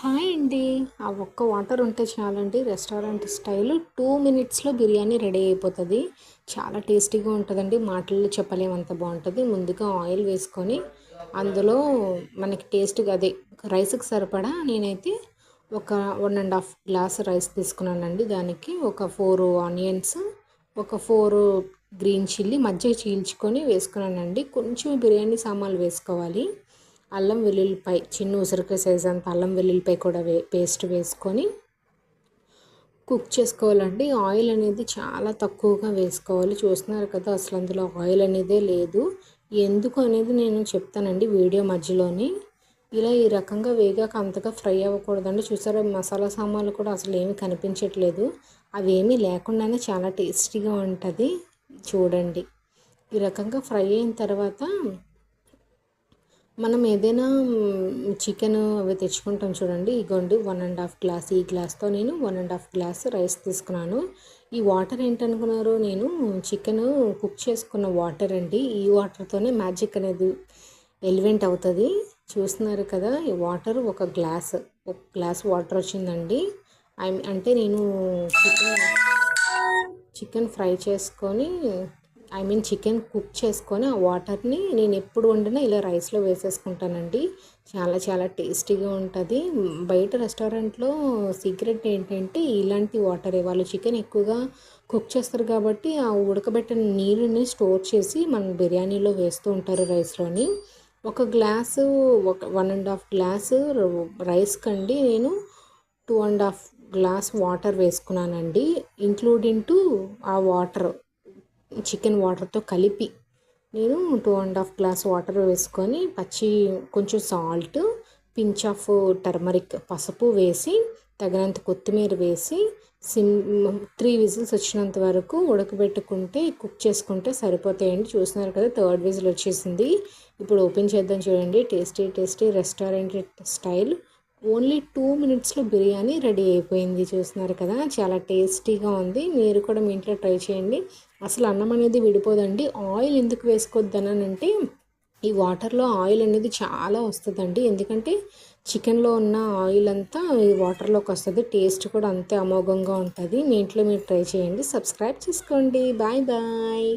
Hi అండి. ఆ ఒక్క వాటర్ ఉంటే చాలండి. రెస్టారెంట్ స్టైల్ టూ మినిట్స్లో బిర్యానీ రెడీ అయిపోతుంది. చాలా టేస్టీగా ఉంటుందండి. మాటల్లో చెప్పలేమంత బాగుంటుంది. ముందుగా ఆయిల్ వేసుకొని అందులో మనకి టేస్ట్గా అదే రైస్కి సరిపడా నేనైతే ఒక one and half glass rice తీసుకున్నానండి. దానికి ఒక ఫోర్ ఆనియన్స్ ఒక ఫోర్ గ్రీన్ చిల్లీ మధ్య చీల్చుకొని వేసుకున్నానండి. కొంచెం బిర్యానీ సామాన్లు వేసుకోవాలి. అల్లం వెల్లుల్లిపాయ చిన్న ఉసిరికాయ సైజ్ అంత అల్లం వెల్లుల్లిపాయ కూడా వే పేస్ట్ వేసుకొని కుక్ చేసుకోవాలండి. ఆయిల్ అనేది చాలా తక్కువగా వేసుకోవాలి. చూస్తున్నారు కదా అసలు అందులో ఆయిల్ అనేదే లేదు. ఎందుకు అనేది నేను చెప్తానండి వీడియో మధ్యలోని. ఇలా ఈ రకంగా వేగాక అంతగా ఫ్రై అవ్వకూడదండి. చూసారా మసాలా సామాన్లు కూడా అసలు ఏమీ కనిపించట్లేదు. అవి ఏమీ లేకుండానే చాలా టేస్టీగా ఉంటుంది. చూడండి. ఈ రకంగా ఫ్రై అయిన తర్వాత మనం ఏదైనా చికెన్ అవి తెచ్చుకుంటాం చూడండి. ఇగోండి వన్ అండ్ హాఫ్ గ్లాస్ ఈ గ్లాస్తో నేను one and half glass rice తీసుకున్నాను. ఈ వాటర్ ఏంటనుకున్నారు నేను? చికెన్ కుక్ చేసుకున్న వాటర్ అండి. ఈ వాటర్తోనే మ్యాజిక్ అనేది ఎలివెంట్ అవుతుంది. చూస్తున్నారు కదా ఈ వాటర్ ఒక గ్లాస్ ఒక గ్లాస్ వాటర్ వచ్చిందండి. అంటే నేను చికెన్ చికెన్ ఫ్రై చేసుకొని ఐ మీన్ చికెన్ కుక్ చేసుకొని ఆ వాటర్ని నేను ఎప్పుడు వండినా ఇలా రైస్లో వేసేసుకుంటానండి. చాలా చాలా టేస్టీగా ఉంటుంది. బయట రెస్టారెంట్లో సీక్రెట్ ఏంటంటే ఇలాంటి వాటరే. వాళ్ళు చికెన్ ఎక్కువగా కుక్ చేస్తారు కాబట్టి ఆ ఉడకబెట్టిన నీరుని స్టోర్ చేసి మనం బిర్యానీలో వేస్తూ ఉంటారు రైస్లోని. ఒక గ్లాసు ఒక one and half glass rice కండి నేను two and half glass water వేసుకున్నానండి. ఇంక్లూడింగ్ టు ఆ వాటర్ చికెన్ వాటర్తో కలిపి నేను two and half glass water వేసుకొని పచ్చి కొంచెం సాల్ట్ పించ్ ఆఫ్ టర్మరిక్ పసుపు వేసి తగినంత కొత్తిమీర వేసి సిమ్ త్రీ విజిల్స్ వచ్చినంత వరకు ఉడకబెట్టుకుంటే కుక్ చేసుకుంటే సరిపోతాయండి. చూస్తున్నారు కదా థర్డ్ విజిల్ వచ్చేసింది. ఇప్పుడు ఓపెన్ చేద్దాం చూడండి. Tasty tasty restaurant style. Only two మినిట్స్లో బిర్యానీ రెడీ అయిపోయింది చూస్తున్నారు కదా. చాలా టేస్టీగా ఉంది. మీరు కూడా మీ ఇంట్లో ట్రై చేయండి. అసలు అన్నం అనేది విడిపోదండి. ఆయిల్ ఎందుకు వేసుకోవద్దనంటే ఈ వాటర్లో ఆయిల్ అనేది చాలా వస్తుందండి. ఎందుకంటే చికెన్లో ఉన్న ఆయిల్ అంతా ఈ వాటర్లోకి వస్తుంది. టేస్ట్ కూడా అంతే అమోఘంగా ఉంటుంది. మీ ఇంట్లో మీరు ట్రై చేయండి. సబ్స్క్రైబ్ చేసుకోండి. Bye bye.